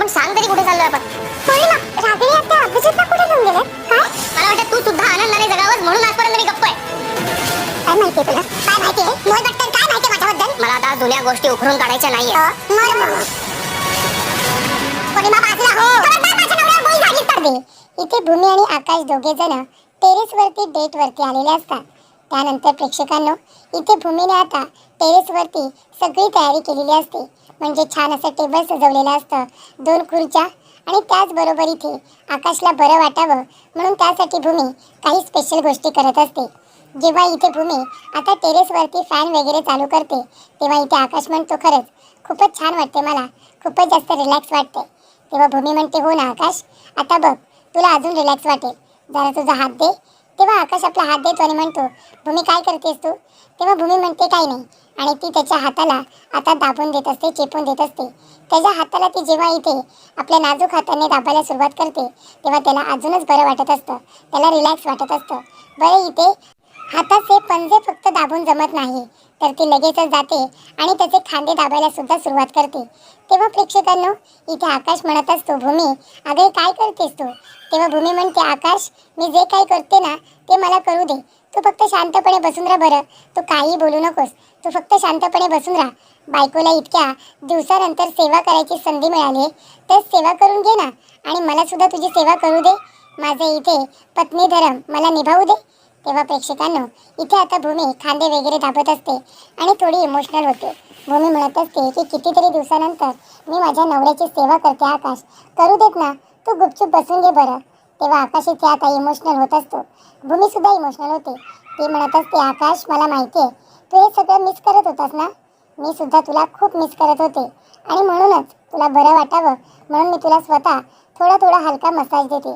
पण सांग तरी कुठे चाललोय आपण. पौर्णिमा रागिणी आता अभिजितला कुठे घेऊन गेले काय? मला वाटतं तू सुद्धा आनंदाने जगावंस म्हणून आजपर्यंत मी गप्प आहे. काय माहितीये तुला? काय पटकन काय माझ्याबद्दल? मला आता जुन्या गोष्टी उकरून काढायच्या नाहीये पौर्णिमा बाजूला. हो. खबरदार माझ्या नवऱ्यावर गोळी झाडलीस तर दे. इथे भूमी आणि आकाश दोघे जण टेरेस वरती डेट वरती आलेले असतात. त्यानंतर प्रेक्षकांनो इथे भूमीने आता टेरेस वरती सगळी तयारी केलेली असते. म्हणजे छान असं टेबल सजवलेलं असतं. दोन खुर्च्या आणि त्याचबरोबर इथे आकाशला बरं वाटावं म्हणून त्यासाठी भूमी काही स्पेशल गोष्टी करत असते. जेव्हा इथे भूमी आता टेरेसवरती फॅन वगैरे चालू करते तेव्हा इथे आकाश म्हणतो खरंच खूपच छान वाटते मला. खूपच जास्त रिलॅक्स वाटते. तेव्हा भूमी म्हणते हो ना आकाश आता बघ तुला अजून रिलॅक्स वाटेल. जरा तुझा हात दे. तेव्हा आकाश आपला हात देतो आणि म्हणतो भूमी काय करतेस तू? तेव्हा भूमी म्हणते काही नाही. आणि ती त्याच्या हाताला आता दाबून देत असते चेपून देत असते. त्याच्या हाताला ती जेव्हा इथे आपल्या नाजूक हाताने दाबायला सुरुवात करते तेव्हा त्याला अजूनच बरं वाटत असतं. त्याला रिलॅक्स वाटत असतं. बरं इथे हाताचे पंजे फक्त दाबून जमत नाही. तर ती लगेचच जाते आणि त्याचे खांदे दाबायला सुद्धा सुरुवात करते. तेव्हा प्रेक्षकांनो इथे आकाश म्हणत असतो भूमी अगं काय करतेस तू? तेव्हा भूमी म्हणते आकाश मी जे काही करते ना ते मला करू दे. तू फक्त शांतपणे बसून राहा बरं. तू काही बोलू नकोस. तू फक्त शांतपणे बसून राहा. बायकोला इतक्या दिवसानंतर सेवा करायची संधी मिळाली तर सेवा करून घे ना. आणि मला सुद्धा तुझी सेवा करू दे. माझे इथे पत्नी धर्म मला निभावू दे. तेव्हा प्रेक्षकांनो इथे आता भूमी खांदे वगैरे दाबत असते आणि थोडी इमोशनल होते. भूमी म्हणत असते की कितीतरी दिवसानंतर मी माझ्या नवऱ्याची सेवा करते आकाश. करू देत ना तू गुपचूप बसून घे बरं. तेव्हा आकाश इथे आता इमोशनल होत असतो. भूमी सुद्धा इमोशनल होते. ती म्हणत असते आकाश मला माहिती आहे तू हे सगळं मिस करत होतास ना? मी सुद्धा तुला खूप मिस करत होते. आणि म्हणूनच तुला बरं वाटावं म्हणून मी तुला स्वतः थोडा थोडा हलका मसाज देते.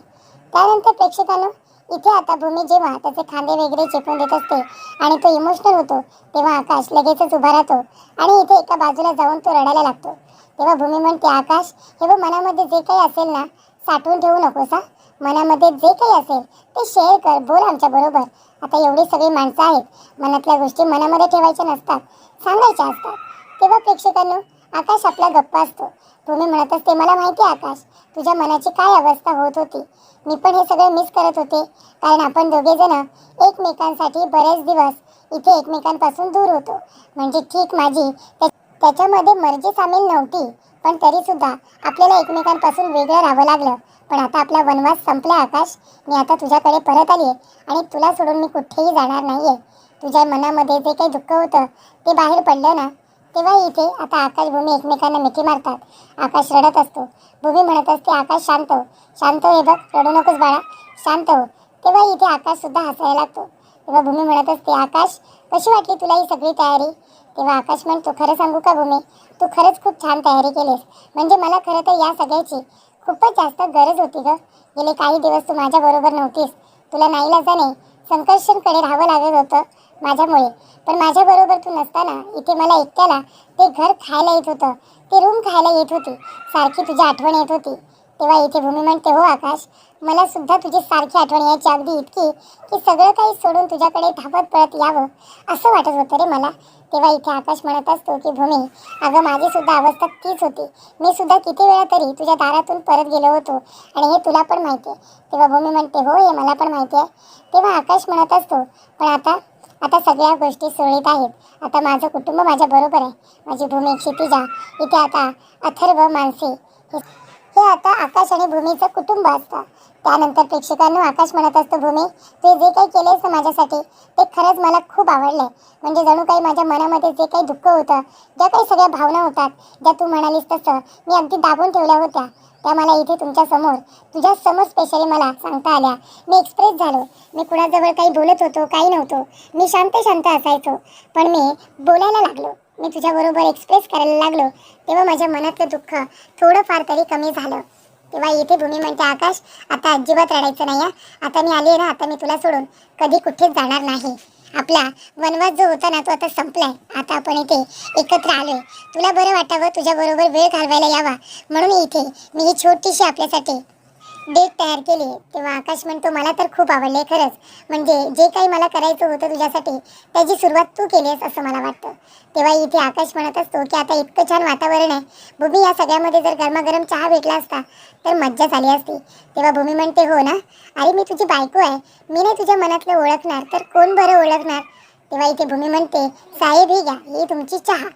त्यानंतर प्रेक्षकांनो इथे आता भूमी जेव्हा त्याचे खांदे वगैरे चेपून देत असते आणि तो इमोशनल होतो तेव्हा आकाश लगेचच उभा राहतो आणि इथे एका बाजूला जाऊन तो रडायला लागतो. तेव्हा भूमी म्हणते आकाश हे बघ मनामध्ये जे काही असेल ना साठवून ठेवू नकोस हा. मनामध्ये जे काही असेल ते शेअर कर बोल आमच्या बरोबर. आता एवढी सगळी माणसं आहेत मनातल्या गोष्टी मनामध्ये ठेवायच्या नसतात सांगायच्या असतात. तेव्हा प्रेक्षकांनो आकाश आपला गप्पा असतो. तुम्ही म्हणत असते मला माहिती आहे आकाश. तुझ्या मनाची काय अवस्था होत होती? मी पण हे सगळं मिस करत होते. कारण आपण दोघेजण एकमेकांसाठी बरेच दिवस इथे एकमेकांपासून दूर होतो. म्हणजे ठीक माझी त्याच्यामध्ये मर्जी सामील नव्हती. पण तरीसुद्धा आपल्याला एकमेकांपासून वेगळं राहावं लागलं. पण आता आपला वनवास संपला आकाश. मी आता तुझ्याकडे परत आली आहे आणि तुला सोडून मी कुठेही जाणार नाही आहे तुझ्या मनामध्ये जे काही दुःख होतं ते बाहेर पडलं ना तेव्हा इथे आता आकाश भूमी एकमेकांना मिठी मारतात. आकाश रडत असतो. भूमी म्हणत असते आकाश शांत हो. शांत हो हे बघ. रडू नकोस बाळा. शांत हो. तेव्हा इथे आकाश सुद्धा हसायला लागतो. तेव्हा भूमी म्हणत असते आकाश कशी वाटली तुला ही सगळी तयारी? तेव्हा आकाश म्हणतो खरं सांगू का भूमी? तू खरंच खूप छान तयारी केलीस. म्हणजे मला खरं तर या सगळ्याची खूपच जास्त गरज होती ग. गेले काही दिवस तू माझ्याबरोबर नव्हतीस. तुला नाईलाजाने संकर्षणकडे राहावं लागत होतं. माझ्यामुळे. पण माझ्याबरोबर तू नसताना इथे मला एकट्याला ते घर खायला येत होतं. ते रूम खायला येत होती. सारखी तुझी आठवण येत होती. तेव्हा इथे भूमी म्हणते हो आकाश मला सुद्धा तुझी सारखी आठवण यायची अगदी इतकी की सगळं काही सोडून तुझ्याकडे धावत पळत यावं असं वाटत होतं रे मला. तेव्हा इथे आकाश म्हणत असतो की भूमी अगं माझी सुद्धा अवस्था तीच होती. मी सुद्धा किती वेळा तरी तुझ्या दारातून परत गेलो होतो. आणि हे तुला पण माहिती आहे. तेव्हा भूमी म्हणते हो हे मला पण माहिती आहे. तेव्हा आकाश म्हणत असतो पण आता आता सगळ्या गोष्टी सुरळीत आहेत. आता माझं कुटुंब माझ्या बरोबर आहे. माझी भूमी क्षितिजा. इथे आता अथर्व मानसी. हे आता आकाश आणि भूमीचं कुटुंब असतं. त्यानंतर प्रेक्षकांना आकाश म्हणत असतो भूमी तू जे काही केलेस ना माझ्यासाठी ते खरंच मला खूप आवडलंय. म्हणजे जणू काही माझ्या मनामध्ये जे काही दुःख होतं ज्या काही सगळ्या भावना होतात ज्या तू म्हणालीस तसं मी अगदी दाबून ठेवल्या होत्या. त्या मला इथे तुमच्यासमोर तुझ्या समोर स्पेशली मला सांगता आल्या. मी एक्सप्रेस झालो. मी कुणाजवळ काही बोलत होतो काही नव्हतो. मी शांत शांत असायचो. पण मी बोलायला लागलो. मी तुझ्याबरोबर एक्सप्रेस करायला लागलो. तेव्हा माझ्या मनातलं दुःख थोडंफार तरी कमी झालं. तेव्हा इथे भूमी म्हणते आकाश आता अजिबात रडायचं नाही आता मी आली ना आता मी तुला सोडून कधी कुठेच जाणार नाही. आपला वनवास जो होता ना तो आता संपलाय. आता आपण इथे एकत्र आलोय. तुला बरं वाटावं तुझ्या बरोबर वेळ घालवायला यावा. म्हणून इथे मी ही छोटीशी आपल्यासाठी डेट तयार केली. तेव्हा आकाश म्हणतो मला तर खूप आवडले खरंच. म्हणजे जे काही मला करायचं होतं तुझ्यासाठी त्याची सुरुवात तू केलीस असं मला वाटतं. तेव्हा इथे आकाश म्हणत असतो की आता इतकं छान वातावरण आहे. भूमी या सगळ्यामध्ये जर गरमागरम चहा भेटला असता तर मज्जा झाली असती. तेव्हा भूमी म्हणते हो ना? अरे मी तुझी बायको आहे. मी नाही तुझ्या मनातलं ओळखणार तर कोण बरं ओळखणार? तेव्हा इथे भूमी म्हणते साहेब ही घ्या. ही तुमची चहा.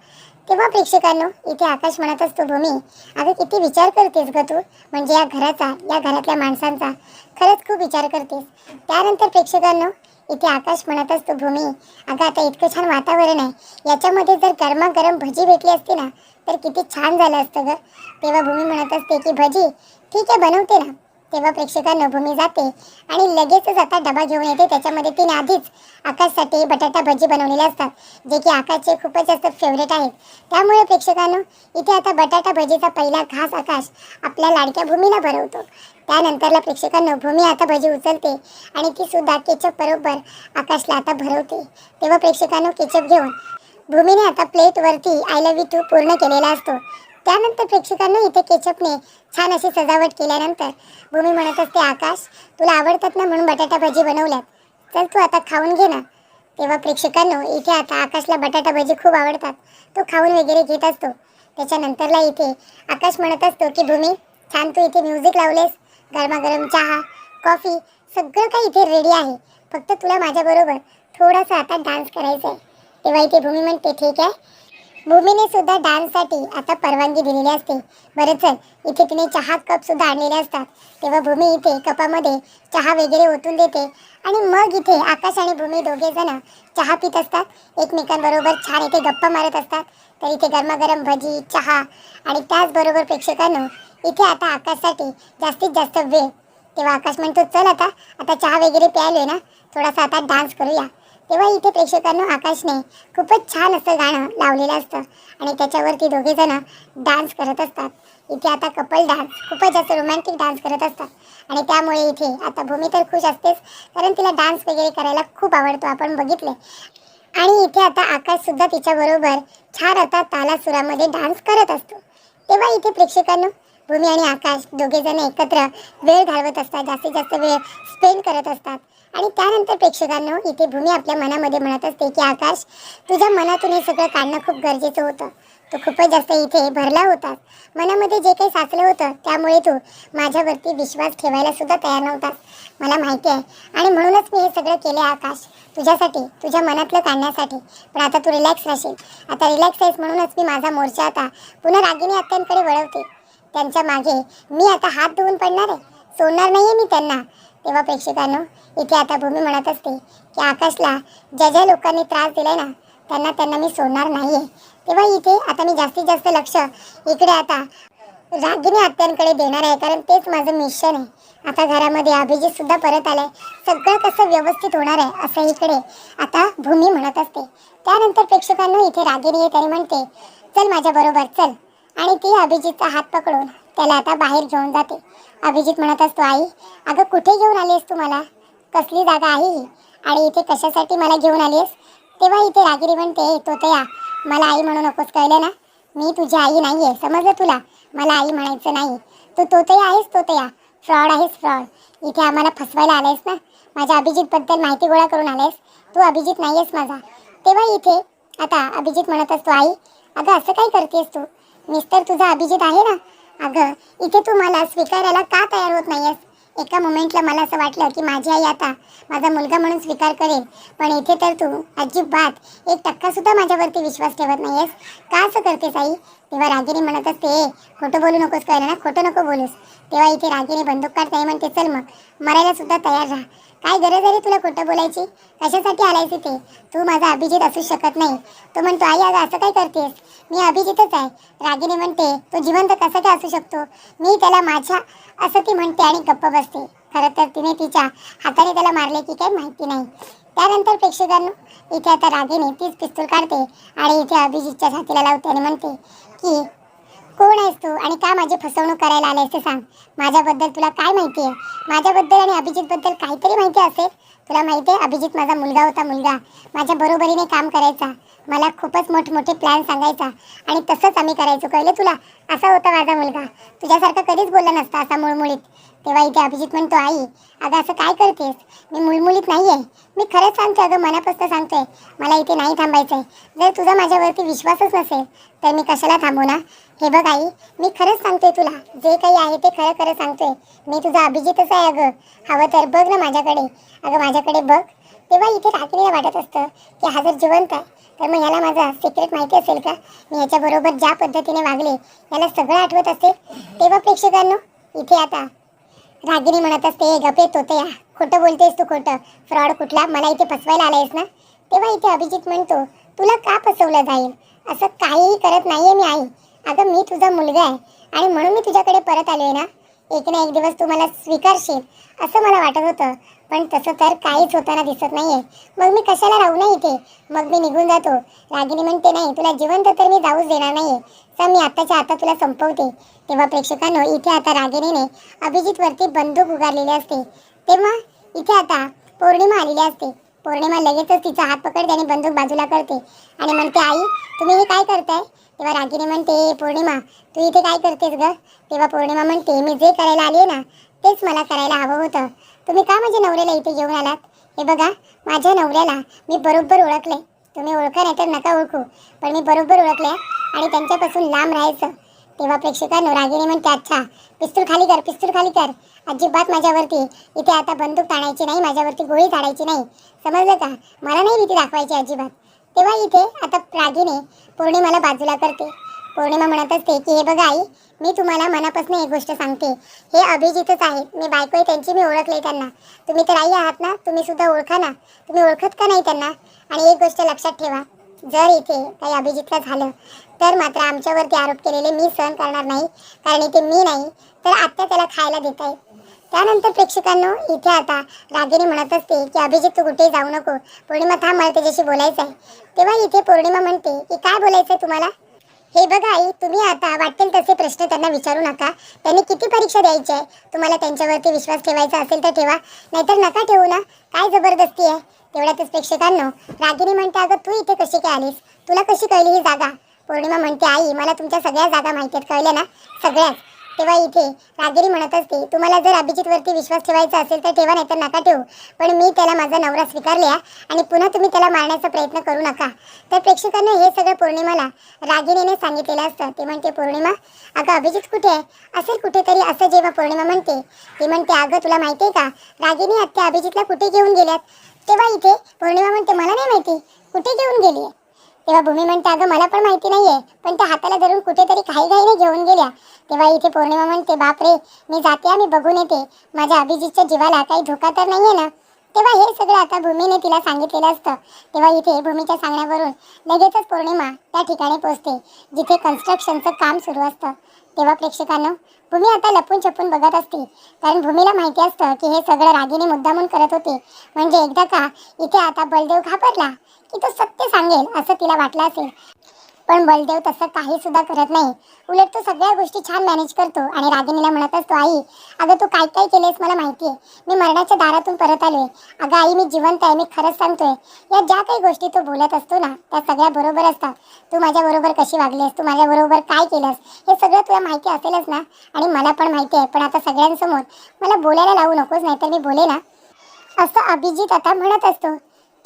तेव्हा प्रेक्षकांनो इथे आकाश म्हणत असतो भूमी अगं किती विचार करतेस ग तू? म्हणजे या घराचा या घरातल्या माणसांचा. खरंच खूप विचार करतेस. त्यानंतर प्रेक्षकांनो इथे आकाश म्हणत असतो भूमी अगं आता इतकं छान वातावरण आहे. याच्यामध्ये जर गरमागरम भजी भेटली असती ना तर किती छान झालं असतं ग. तेव्हा भूमी म्हणत असते की भजी ठीक आहे बनवते ना. तेव्हा प्रेक्षिका भूमी जाते आणि लगेचच आता डबा घेऊन येते. त्याच्यामध्ये तिने आधीच आकाशसाठी बटाटा भजी बनवलेले असतात जे की आकाशचे खूपच जास्त फेवरेट आहेत. त्यामुळे प्रेक्षकांनो इथे आता बटाटा भजीचा पहिला घास आकाश आपल्या लाडक्या भूमीला भरवतो. त्यानंतरला प्रेक्षकांनो भूमी आता भजी उचलते आणि ती सुद्धा केचप बरोबर आकाशला आता भरवते. तेव्हा प्रेक्षकांनो केचप घेऊन भूमीने आता प्लेटवरती आय लव्ह यू टू पूर्ण केलेला असतो. त्यानंतर प्रेक्षकांना इथे केचपने छान अशी सजावट केल्यानंतर भूमी म्हणत असते आकाश तुला आवडतात ना म्हणून बटाटा भजी बनवल्यात. चल तू आता खाऊन घे ना. तेव्हा प्रेक्षकांनो इथे आता आकाशला बटाटा भजी खूप आवडतात. तो खाऊन वगैरे घेत असतो. त्याच्यानंतरला इथे आकाश म्हणत असतो की भूमी छान तू इथे म्युझिक लावलेस. गरमागरम चहा कॉफी सगळं काही इथे रेडी आहे. फक्त तुला माझ्याबरोबर थोडासा आता डान्स करायचा आहे तेव्हा इथे भूमी म्हणते ठीक आहे. भूमीने सुद्धा डान्ससाठी आता परवानगी दिलेली असते. बरं चल इथे तिने चहा कप सुद्धा आणलेले असतात. तेव्हा भूमी इथे कपामध्ये चहा वगैरे ओतून देते आणि मग इथे आकाश आणि भूमी दोघे जण चहा पित असतात. एकमेकांबरोबर छान इथे गप्पा मारत असतात. तर इथे गरमागरम भजी चहा आणि त्याचबरोबर प्रेक्षकांनो इथे आता आकाशसाठी जास्तीत जास्त वेळ. तेव्हा आकाश म्हणतो चल आता आता चहा वगैरे प्यायलोय ना थोडासा आता डान्स करूया. तेव्हा इथे प्रेक्षकांना आकाशने खूपच छान असं गाणं लावलेलं असतं. आणि त्याच्यावरती दोघे जण डान्स करत असतात. इथे आता कपल डान्स खूपच जास्त रोमॅन्टिक डान्स करत असतात. आणि त्यामुळे इथे आता भूमी तर खुश असतेच कारण तिला डान्स वगैरे करायला खूप आवडतो आपण बघितले आणि इथे आता आकाशसुद्धा तिच्याबरोबर छान आता तालासुरामध्ये डान्स करत असतो. तेव्हा इथे प्रेक्षकांना भूमी आणि आकाश दोघेजण एकत्र वेळ घालवत असतात जास्तीत जास्त वेळ स्पेंड करत असतात. आणि त्यानंतर प्रेक्षकांनो इथे भूमी आपल्या मनामध्ये म्हणत असते की आकाश तुझ्या मनातून हे सगळं काढणं खूप गरजेचं होतं. तू खूपच जास्त इथे भरला होतास. मनामध्ये जे काही साचलं होतं त्यामुळे तू माझ्यावरती विश्वास ठेवायला सुद्धा तयार नव्हतास. मला माहिती आहे. आणि म्हणूनच मी हे सगळं केलं आकाश. तुझ्यासाठी तुझ्या मनातलं काढण्यासाठी. पण आता तू रिलॅक्स राहशील. आता रिलॅक्स आहेस म्हणूनच मी माझा मोर्चा आता पुन्हा रागिनी आत्यांकडे वळवते. त्यांच्या मागे मी आता हात धुवून पडणार आहे. सोडणार नाहीये मी त्यांना. तेव्हा प्रेक्षकांनो इथे आता भूमी म्हणत असते की आकाशला ज्या ज्या लोकांनी त्रास दिलाय ना त्यांना त्यांना मी सोडणार नाहीये. तेव्हा इथे आता मी जास्तीत जास्त लक्ष इकडे आता रागिनी आत्यांकडे देणार आहे कारण तेच माझं मिशन आहे. आता घरामध्ये अभिजित सुद्धा परत आलाय. सगळं कसं व्यवस्थित होणार आहे असं इकडे आता भूमी म्हणत असते. त्यानंतर प्रेक्षकांनो इथे रागिनी येत आणि म्हणते चल माझ्या बरोबर चल. आणि ती अभिजितचा हात पकडून त्याला आता बाहेर घेऊन जाते. अभिजित म्हणत असतो आई अगं कुठे घेऊन आलीस तू मला? कसली जागा आहे ही? आणि इथे कशासाठी मला घेऊन आलीस तेव्हा इथे रागिरी म्हणते तो तया मला आई म्हणू नकोस कळलं ना? मी तुझी आई नाही आहे समजलं तुला? मला आई म्हणायचं नाही. तू तोतया आहेस तोतया फ्रॉड आहेस फ्रॉड. इथे आम्हाला फसवायला आलायस ना? माझ्या अभिजितबद्दल माहिती गोळा करून आलायस? तू अभिजित नाही आहेस माझा. तेव्हा इथे आता अभिजित म्हणत असतो आई अगं असं काय करतेस तू? मिस्टर तुझा अभिजित आहे ना? अगं इथे तू मला स्वीकारायला का तयार होत नाहीयेस? एका मोमेंटला मला असं वाटलं की माझी आई आता माझा मुलगा म्हणून स्वीकार करेल. पण इथे तर तू अजिबात एक टक्कासुद्धा माझ्यावरती विश्वास ठेवत नाहीयेस. का असं करतेस आई? तेव्हा रागिनी म्हणत असते खोटं बोलू नकोस कळलं ना? खोटं नको बोलूस. तेव्हा इथे रागिनी बंदूक काढताय म्हणते चल मग मरायला सुद्धा तयार राहा. काय गरज आहे तुला खोटं बोलायची? कशासाठी आलायस इथे? तू माझा अभिजित असू शकत नाही. तो म्हणतो आई अगं असं काय करतेस? मी अभिजितच आहे. रागिनी म्हणते तो जिवंत कसं काय असू शकतो? मी त्याला माझ्या असं ती म्हणते आणि गप्प बसते. खरं तर तिने तिच्या हाताने त्याला मारले की काय माहिती नाही. त्यानंतर प्रेक्षकांनो इथे आता रागिनी तीच पिस्तूल काढते आणि इथे अभिजितच्या छातीला लावते आणि म्हणते की कोण आहेस तू? आणि का माझी फसवणूक करायला आलायस ते सांग. माझ्याबद्दल तुला काय माहिती आहे? माझ्याबद्दल आणि अभिजितबद्दल काहीतरी माहिती असेल? तुला माहिती आहे अभिजित माझा मुलगा होता मुलगा. माझ्या बरोबरीने काम करायचा. मला खूपच मोठमोठे प्लॅन सांगायचा. आणि तसंच आम्ही करायचो कळलं तुला? असा होता माझा मुलगा. तुझ्यासारखा कधीच बोलला नसता असा मुळमुळीत. तेव्हा इथे अभिजित म्हणतो आई अगं असं काय करतेस? मी मुलमुलीत नाही आहे मी खरंच सांगते अगं मनापासून सांगते. मला इथे नाही थांबायचं आहे जर तुझा माझ्यावरती विश्वासच नसेल तर मी कशाला थांबू ना? हे बघ आई मी खरंच सांगते तुला. जे काही आहे ते खरं खरं सांगतोय. मी तुझा अभिजितच आहे अगं. हवं तर बघ ना माझ्याकडे. अगं माझ्याकडे बघ. तेव्हा इथे रात्रीला वाटत असतं की हा जर जिवंत आहे तर मग याला माझा सिक्रेट माहिती असेल का? मी याच्याबरोबर ज्या पद्धतीने वागले याला सगळं आठवत असेल? तेव्हा प्रेक्षकांनो इथे आता रागिनी म्हणत असते गपे तोते या खोटं बोलतेस तू खोटं. फ्रॉड कुठला? मला इथे फसवायला आलायस ना? तेव्हा इथे अभिजित म्हणतो तुला का फसवलं जाईल? असं काहीही करत नाहीये मी आई. अगं मी तुझा मुलगा आहे आणि म्हणून मी तुझ्याकडे परत आलोय ना. एक ना एक दिवस तू मला स्वीकारशील असं मला वाटत होतं. पण तसं तर काहीच होताना दिसत नाहीये. मग मी कशाला राहू ना इथे? मग मी निघून जातो. रागिनी म्हणते नाही तुला जिवंत तर मी जाऊच देणार नाहीये. तर मी आताच्या आता तुला संपवते. तेव्हा प्रेक्षकांनो इथे आता रागिनीने अभिजितवरती बंदूक उगारलेली असते. तेव्हा इथे आता पौर्णिमा आलेली असते. पौर्णिमा लगेचच तिचा हात पकडते आणि बंदूक बाजूला करते आणि म्हणते आई तुम्ही हे काय करताय? तेव्हा रागिनी म्हणते पौर्णिमा तू इथे काय करतेस ग? तेव्हा पौर्णिमा म्हणते मी जे करायला आली ना तेच मला करायला हवं होतं. तुम्ही का माझ्या नवऱ्याला इथे घेऊन आलात? हे बघा माझ्या नवऱ्याला मी बरोबर ओळखले. तुम्ही ओळखा नाही तर नका ओळखू पण मी बरोबर ओळखले आणि त्यांच्यापासून लांब राहायचं. तेव्हा प्रेक्षकांनो रागिणी म्हणते अच्छा पिस्तूल खाली कर पिस्तूल खाली कर. अजिबात माझ्यावरती इथे आता बंदूक ताणायची नाही माझ्यावरती गोळी ताडायची नाही. समजलं का? मला नाही भीती दाखवायची अजिबात. तेव्हा इथे आता रागिणी पौर्णिमाला बाजूला करते. पौर्णिमा म्हणत असते की हे बघा आई मी तुम्हाला मनापासून एक गोष्ट सांगते. हे अभिजितच आहेत. मी बायको आहे त्यांची मी ओळखले त्यांना. तुम्ही तर आई आहात ना तुम्ही सुद्धा ओळखा ना. तुम्ही ओळखत का नाही त्यांना? आणि एक गोष्ट लक्षात ठेवा. जर इथे काही अभिजितला झालं तर मात्र आमच्यावरती आरोप केलेले मी सहन करणार नाही. कारण इथे मी नाही तर आत्या त्याला खायला देत आहेत. त्यानंतर प्रेक्षकांनो इथे आता रागिनी म्हणत असते की अभिजित तू कुठेही जाऊ नको. पौर्णिमा थांब मला त्याच्याशी बोलायचं आहे तेव्हा इथे पौर्णिमा म्हणते की काय बोलायचं आहे तुम्हाला? हे बघा आई तुम्ही आता वाटेल तसे प्रश्न त्यांना विचारू नका. त्यांनी किती परीक्षा द्यायची आहे? तुम्हाला त्यांच्यावरती विश्वास ठेवायचा असेल तर ठेवा. नाहीतर नका ठेवू ना. काय जबरदस्ती आहे? तेवढ्यातच प्रेक्षकांनो रागिनी म्हणते अगं तू इथे कशी काय आलीस? तुला कशी कळली ही जागा? पौर्णिमा म्हणते आई मला तुमच्या सगळ्या जागा माहिती आहेत. कळल्या ना? सगळ्याच. तेव्हा इथे राजगिरी म्हणत असते तुम्हाला जर अभिजितवरती विश्वास ठेवायचा असेल तर ठेवा नाही तर नका ठेवू. पण मी त्याला माझा नवरा स्वीकारल्या आणि पुन्हा तुम्ही त्याला मारण्याचा प्रयत्न करू नका. तर प्रेक्षकांना हे सगळं पौर्णिमाला रागिणीने सांगितलेलं असतं. ते म्हणते पौर्णिमा अगं अभिजित कुठे आहे? असेल कुठेतरी असं जेव्हा पौर्णिमा म्हणते. ती म्हणते अगं तुला माहिती आहे का? रागिणी आत्या अभिजितला कुठे घेऊन गेल्यात? तेव्हा इथे पौर्णिमा म्हणते मला नाही माहिती. कुठे घेऊन गेली तेव्हा भूमी म्हणते अगं मला पण माहिती नाहीये पण त्या हाताला धरून कुठेतरी काही घाईने घेऊन गेल्या. तेव्हा इथे पौर्णिमा म्हणते बापरे मी जाते मी बघून येते. माझ्या अभिजितच्या जीवाला काही धोका तर नाहीये ना? तेव्हा हे सगळं आता भूमीने तिला सांगितलेलं असतं. तेव्हा इथे भूमीच्या सांगण्यावरून लगेचच पौर्णिमा त्या ठिकाणी पोहोचते जिथे कन्स्ट्रक्शनचं काम सुरू असतं. तेव्हा प्रेक्षकांना भूमी आता लपून छपून बघत असते. कारण भूमीला माहिती असतं की हे सगळं रागीने मुद्दामून करत होते. म्हणजे एकदा का इथे आता बलदेव घाबरला की तो सत्य सांगेल असं तिला वाटलं असेल. पण बलदेव तसं काही सुद्धा करत नाही. उलट तो सगळ्या गोष्टी छान मॅनेज करतो आणि रागिनीला म्हणत असतो आई अगं तू काय काय केलेस मला माहिती आहे मी मरणाच्या दारातून परत आलोय. अगं आई मी जिवंत आहे मी खरंच सांगतोय. या ज्या काही गोष्टी तू बोलत असतो ना त्या सगळ्या बरोबर असतात. तू माझ्याबरोबर कशी वागलीस तू माझ्याबरोबर काय केलंस? हे सगळं तुला माहिती असेलच ना? आणि मला पण माहिती आहे. पण आता सगळ्यांसमोर मला बोलायला लावू नकोस नाहीतर मी बोले ना असं अभिजित आता म्हणत असतो.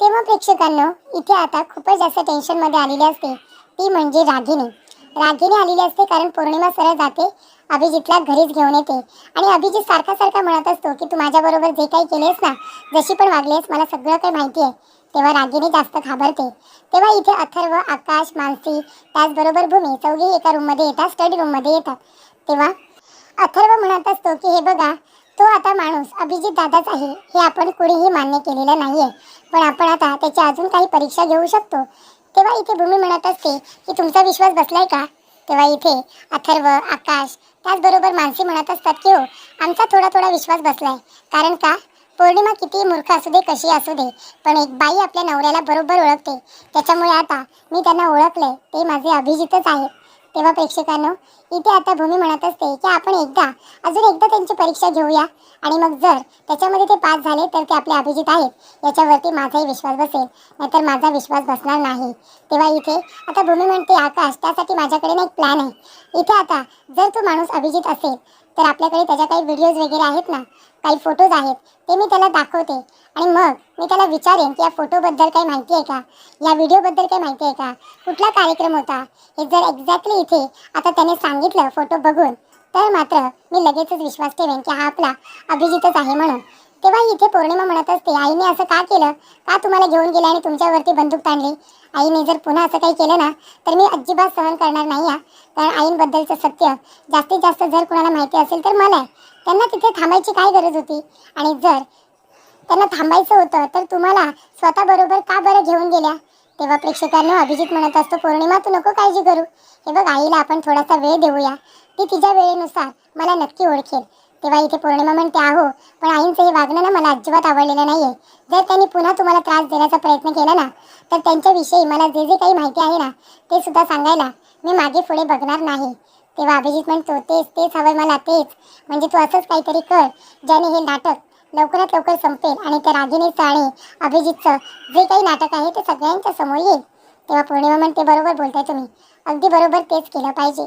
तेव्हा प्रेक्षकांना इथे आता खूपच जास्त टेन्शनमध्ये आलेले असते. ती म्हणजे रागिनी रागिनी आलेली असते कारण पौर्णिमा सरळ जाते अभिजितला घरीच घेऊन येते. आणि अभिजित सारखा सारखा म्हणत असतो की तू माझ्याबरोबर जे काही केलेस ना जशी पण वागलेस मला सगळं काही माहिती आहे. तेव्हा रागिनी जास्त घाबरते. तेव्हा इथे अथर्व आकाश मानसी त्याचबरोबर भूमी चौघी एका रूममध्ये येतात स्टडी रूममध्ये येतात. तेव्हा अथर्व म्हणत असतो की हे बघा तो आता माणूस अभिजित दादाच आहे हे आपण कुणीही मान्य केलेलं नाही आहे पण आपण आता त्याची अजून काही परीक्षा घेऊ शकतो. तेव्हा इथे भूमी म्हणत असते की तुमचा विश्वास बसलाय का? तेव्हा इथे अथर्व आकाश त्याचबरोबर माणसे म्हणत असतात की हो आमचा थोडा थोडा विश्वास बसलाय. कारण का? पौर्णिमा किती मूर्ख असू दे कशी असू दे पण एक बाई आपल्या नवऱ्याला बरोबर ओळखते. त्याच्यामुळे आता मी त्यांना ओळखले ते माझे अभिजितच आहे तेव्हा प्रेक्षकांनो इथे आता भूमी म्हणत असते की आपण एकदा अजून एकदा त्यांची परीक्षा घेऊया. आणि मग जर त्याच्यामध्ये ते पास झाले तर ते आपले अभिजित आहेत. याच्यावरती माझाही विश्वास बसेल. नाहीतर माझा विश्वास बसणार नाही. तेव्हा इथे आता भूमी म्हणते आकाश त्यासाठी माझ्याकडे ना एक प्लॅन आहे. इथे आता जर तो माणूस अभिजित असेल तर आपल्याकडे त्याच्या काही व्हिडिओज वगैरे आहेत ना काही फोटोज आहेत ते मी त्याला दाखवते. आणि मग मी त्याला विचारेन की या फोटोबद्दल काही माहिती आहे का? या व्हिडिओबद्दल काही माहिती आहे का? कुठला कार्यक्रम होता? हे जर एक्झॅक्टली इथे आता त्याने सांगितलं फोटो बघून तर मात्र मी लगेचच विश्वास ठेवेन की हा आपला अभिजितच आहे म्हणून. तेव्हा इथे पौर्णिमा म्हणत असते. आईने असं का केलं? का तुम्हाला घेऊन गेलं आणि तुमच्यावरती बंदूक ताणली? आईने जर पुन्हा असं काही केलं ना तर मी अजिबात सहन करणार नाही आहे कारण आईंबद्दलचं सत्य जास्तीत जास्त जर कुणाला माहिती असेल तर मला आहे. त्यांना तिथे थांबायची काय गरज होती? आणि जर त्यांना थांबायचं होतं तर तुम्हाला स्वतःबरोबर का बरं घेऊन गेल्या? तेव्हा प्रेक्षकांना अभिजित म्हणत असतो पौर्णिमा तू नको काळजी करू. हे बघ आईला आपण थोडासा वेळ देऊया. ती तिच्या वेळेनुसार मला नक्की ओळखेल. तेव्हा इथे पौर्णिमा म्हणते आहो पण आईंचं हे वागणं ना मला अजिबात आवडलेलं नाहीये. जर त्यांनी पुन्हा तुम्हाला त्रास देण्याचा प्रयत्न केला ना तर त्यांच्याविषयी मला जे जे काही माहिती आहे ना ते सुद्धा सांगायला मी मागे पुढे बघणार नाही. तेव्हा अभिजित म्हणतो तेच तेच हवं मला तेच. म्हणजे तू असंच काहीतरी कर ज्याने हे नाटक लवकरात लवकर संपेल आणि त्या रागिणीचं आणि अभिजितचं जे काही नाटक आहे ते सगळ्यांच्या समोर येईल. तेव्हा पौर्णिमा म्हणते बरोबर बोलताय तुम्ही. अगदी बरोबर तेच केलं पाहिजे.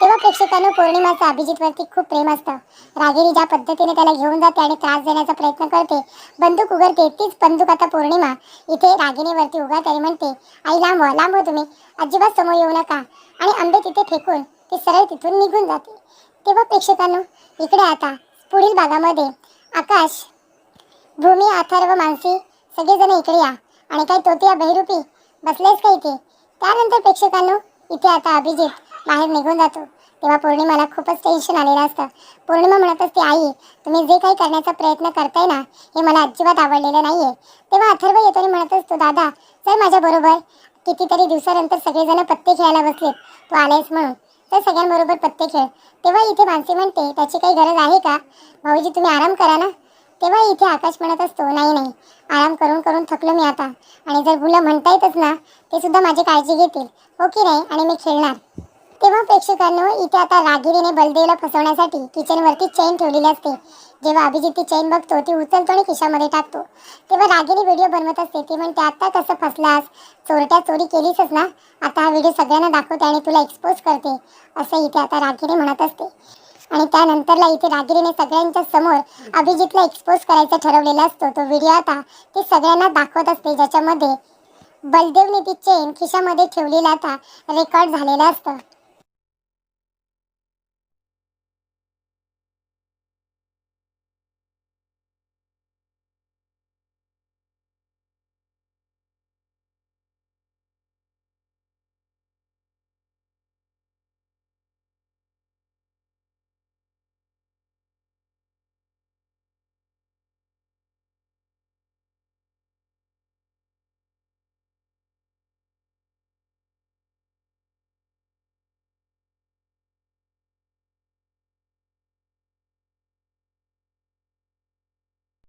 तेव्हा प्रेक्षकांना पौर्णिमाचा अभिजितवरती खूप प्रेम असतं. रागिरी ज्या पद्धतीने त्याला घेऊन जाते आणि त्रास देण्याचा प्रयत्न करते बंदूक उघडते तीच बंदूक आता पौर्णिमा. इथे रागिणीवरती उघडते आणि म्हणते आई लांब व्हा लांब तुम्ही. अजिबात समोर येऊ नका. आणि आंबे तिथे फेकून ते सरळ तिथून निघून जाते. तेव्हा प्रेक्षकांनो इकडे आता पुढील भागामध्ये आकाश भूमी अथर्व मानसी सगळेजण इकडे या. आणि काय तोतिया बहिरूपी बसलेस का इथे? त्यानंतर प्रेक्षकांनो इथे आता अभिजित बाहेर निघून जातो. तेव्हा पौर्णिमाला खूपच टेन्शन आलेलं असतं. पौर्णिमा म्हणत असते आई तुम्ही जे काही करण्याचा प्रयत्न करताय ना हे मला अजिबात आवडलेलं नाहीये. तेव्हा अथर्व येतो आणि म्हणत असतो दादा चल माझ्याबरोबर कितीतरी दिवसानंतर सगळेजण पत्ते खेळायला बसलेत. तू आलायस म्हणून. तर सगळ्यांबरोबर पत्ते खेळ. तेव्हा इथे मानसी म्हणते त्याची काही गरज आहे का? भाऊजी तुम्ही आराम करा ना. तेव्हा इथे आकाश म्हणत असतो नाही नाही. आराम करून करून थकलो मी आता. आणि जर मुलं म्हणता येतच ना ते सुद्धा माझी काळजी घेतील. हो की नाही? आणि मी खेळणार. तेव्हा प्रेक्षकांनो इथे आता रागिरीने बलदेवला फसवण्यासाठी किचनवरती चेन ठेवलेली असते. जेव्हा अभिजित ती चेन बघतो ती उचलतो आणि खिशामध्ये टाकतो. तेव्हा रागिरी व्हिडिओ बनवत असते. ती म्हणते आता कसं फसलास? चोरट्या चोरी केलीसच ना? आता हा व्हिडिओ सगळ्यांना दाखवते आणि तुला एक्सपोज करते. असं इथे आता रागिरी म्हणत असते. आणि त्यानंतरला इथे रागिरीने सगळ्यांच्या समोर अभिजितला एक्सपोज करायचा ठरवलेला असतो. तो व्हिडिओ आता ती सगळ्यांना दाखवत असते ज्याच्यामध्ये बलदेवने ती चेन खिशामध्ये ठेवलेला आता रेकॉर्ड झालेला असतं.